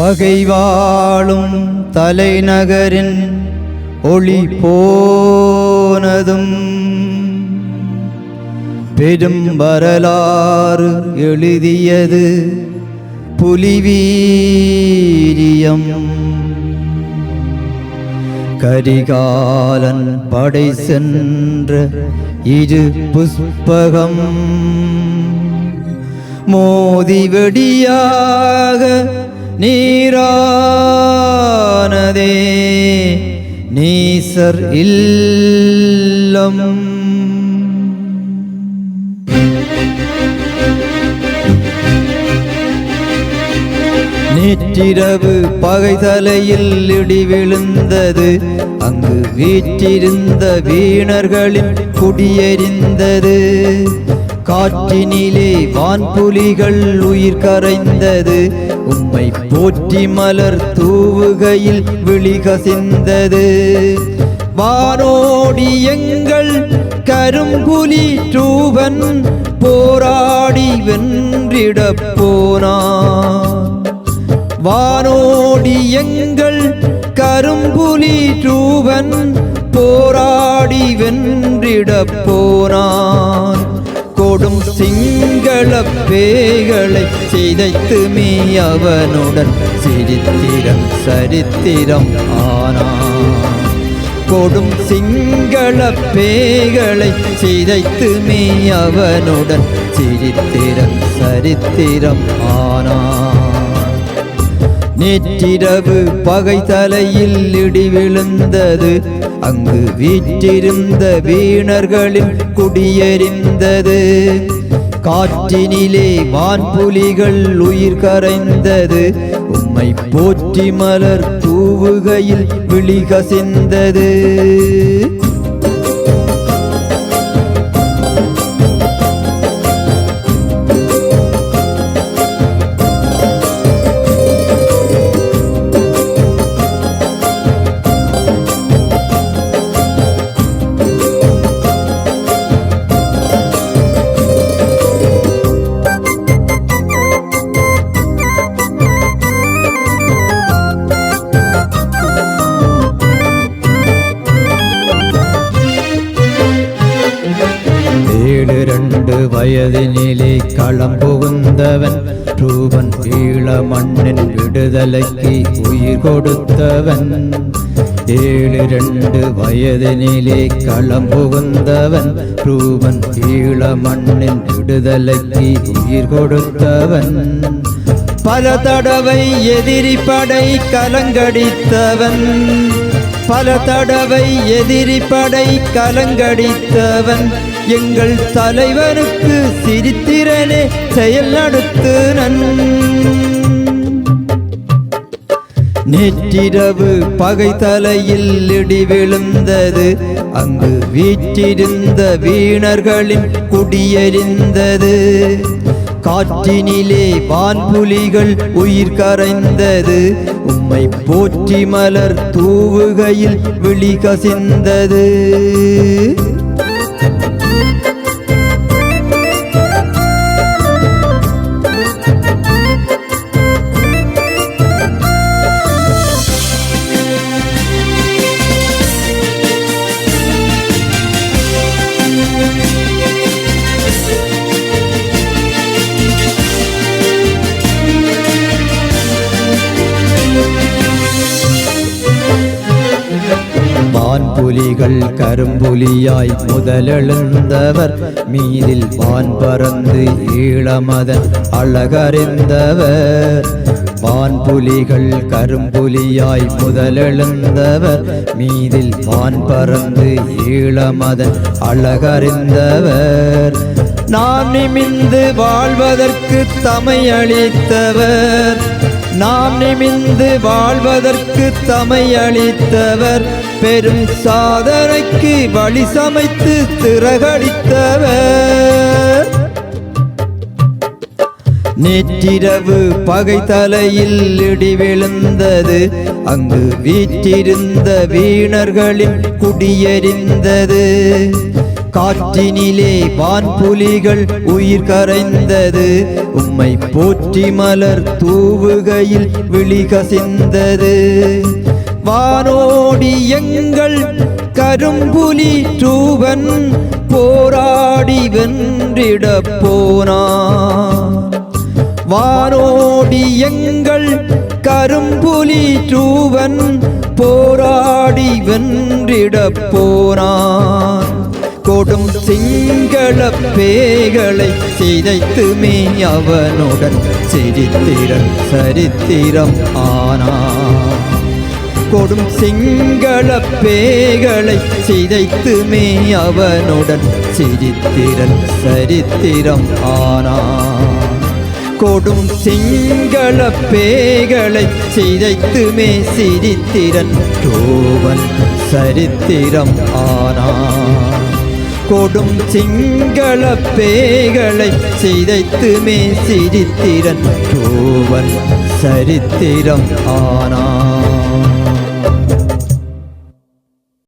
பகை வாழும் தலைநகரின் ஒளி போனதும் பெரும் வரலாறு எழுதியது புலிவீரியம். கரிகாலன் படை சென்ற இரு புஷ்பகம். மோதி வெடியாக நீரானதே நீசர் இல்லம். நேற்றிரவு பகை தலையில் இடி விழுந்தது அங்கு வீற்றிருந்த வீணர்களின் குடியெறிந்தது. காற்றினிலே வான்புலிகள் உயிர் கரைந்தது. உம்மை போற்றி மலர் தூவுகையில் விழி கசிந்தது. வானோடி எங்கள் கரும்புலி தூவன் போராடி வென்றிடப் போனான். வானோடி எங்கள் கரும்புலி தூவன் போராடி வென்றிடப் போனான். ஓடும் சிங்கள பேய்களை சிதைத்து மீ அவனுடன் சிரித்திரம் சரித்திரம் ஆனான் கொடும் சிங்கள பேய்களை சிதைத்து மீ அவனுடன் சிரித்திரம் சரித்திரம் ஆனான் நேற்றிரவு பகை தலையில் இடி விழுந்தது. அங்கு வீற்றிருந்த வீணர்களில் குடியறிந்தது. காற்றினிலே வான்புலிகள் உயிர் கரைந்தது. உம்மை போற்றி மலர் தூவுகையில் விழிகசிந்தது ரெண்டு வயதினிலே களம் புகுந்தவன் ரூபன் ஈழ மண்ணின் விடுதலைக்கு உயிர் கொடுத்தவன். ஏழு ரெண்டு வயதினிலே களம் புகுந்தவன் ரூபன் ஈழ மண்ணின் விடுதலைக்கு உயிர் கொடுத்தவன். பல தடவை எதிரி படை கலங்கடித்தவன். பல தடவை எதிரி படை கலங்கடித்தவன். எங்கள் தலைவனுக்கு சிரித்திரனே செயல் நடத்து நன். நேற்றிரவு பகை தலையில் இடி விழுந்தது அங்கு வீற்றிருந்த வீணர்களின் குடியெறிந்தது. காற்றினிலே வான்புலிகள் உயிர் கரைந்தது உம்மை போற்றி மலர் தூவுகையில் விழி கசிந்தது. புலிகள் கரும்புலியாய் முதலெழுந்தவர். மீதில் வான் பறந்து ஈழமதன் அழகறிந்தவர். வான்புலிகள் கரும்புலியாய் முதலெழுந்தவர். மீதில் வான் பறந்து ஈழமதன் அழகறிந்தவர். நாம் நிமிந்து வாழ்வதற்கு தமையளித்தவர். நாம் நிமிந்து வாழ்வதற்கு தமை அளித்தவர் பெரும் சாதனைக்கு வழி சமைத்து திறகடித்தவர். நேற்றிரவு பகை தலையில் இடி விழுந்தது. அங்கு வீற்றிருந்த வீணர்களின் குடியறிந்தது. காற்றினிலே வான்புலிகள் உயிர் கரைந்தது. உம்மை போற்றி மலர் தூவுகையில் விழி கசிந்தது. வானோடி எங்கள் கரும்புலி தூவன் போராடி வென்றிட போனா. வானோடி எங்கள் கரும்புலி தூவன் போராடி வென்றிட போனான் கொடும் சிங்கள பேகளை சிதைத்துமே அவனுடன் சிரித்திரம் சரித்திரம் ஆனா கொடும் சிங்கள பேகளை சிதைத்துமே அவனுடன் சிரித்திரன் சரித்திரம் ஆனா கொடும் சிங்கள பேகளை சிதைத்துமே சிரித்திரன் ரோவன் சரித்திரம் ஆனான். கொடும் சிங்கள பேகளை சிதைத்துமே சிரித்திரன் டோவன் சரித்திரம் ஆனான்.